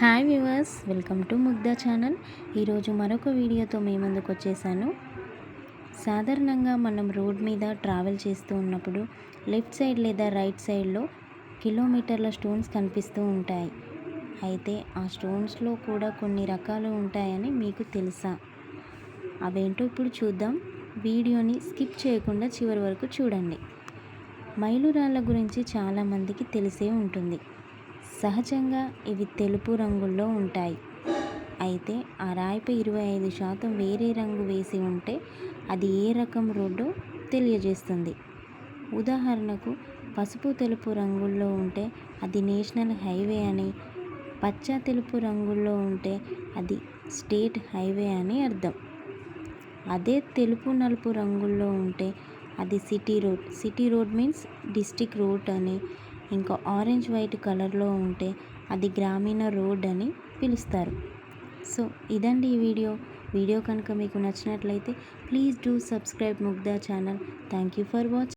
Hi viewers welcome to Mugdha channel. ఈరోజు మరొక వీడియోతో మీ ముందుకు వచ్చేసాను. సాధారణంగా మనం రోడ్ మీద ట్రావెల్ చేస్తూ ఉన్నప్పుడు లెఫ్ట్ సైడ్ లేదా రైట్ సైడ్లో కిలోమీటర్ల స్టోన్స్ కనిపిస్తూ ఉంటాయి. అయితే ఆ స్టోన్స్లో కూడా కొన్ని రకాలు ఉంటాయని మీకు తెలుసా? అవేంటో ఇప్పుడు చూద్దాం. వీడియోని స్కిప్ చేయకుండా చివరి వరకు చూడండి. మైలురాళ్ళ గురించి చాలామందికి తెలిసే ఉంటుంది. సహజంగా ఇవి తెలుపు రంగుల్లో ఉంటాయి. అయితే ఆ రాయిపై ఇరవై ఐదు శాతం వేరే రంగు వేసి ఉంటే అది ఏ రకం రోడ్డో తెలియజేస్తుంది. ఉదాహరణకు పసుపు తెలుపు రంగుల్లో ఉంటే అది నేషనల్ హైవే అని పచ్చ తెలుపు రంగుల్లో ఉంటే అది స్టేట్ హైవే అని అర్థం. అదే తెలుపు నలుపు రంగుల్లో ఉంటే అది city road. City road means district road అని ఇంకా ఆరెంజ్ వైట్ కలర్లో ఉంటే అది గ్రామీణ రోడ్ అని పిలుస్తారు. సో ఇదండి ఈ వీడియో. వీడియో కనుక మీకు నచ్చినట్లయితే please do subscribe Mugdha channel. Thank you for watching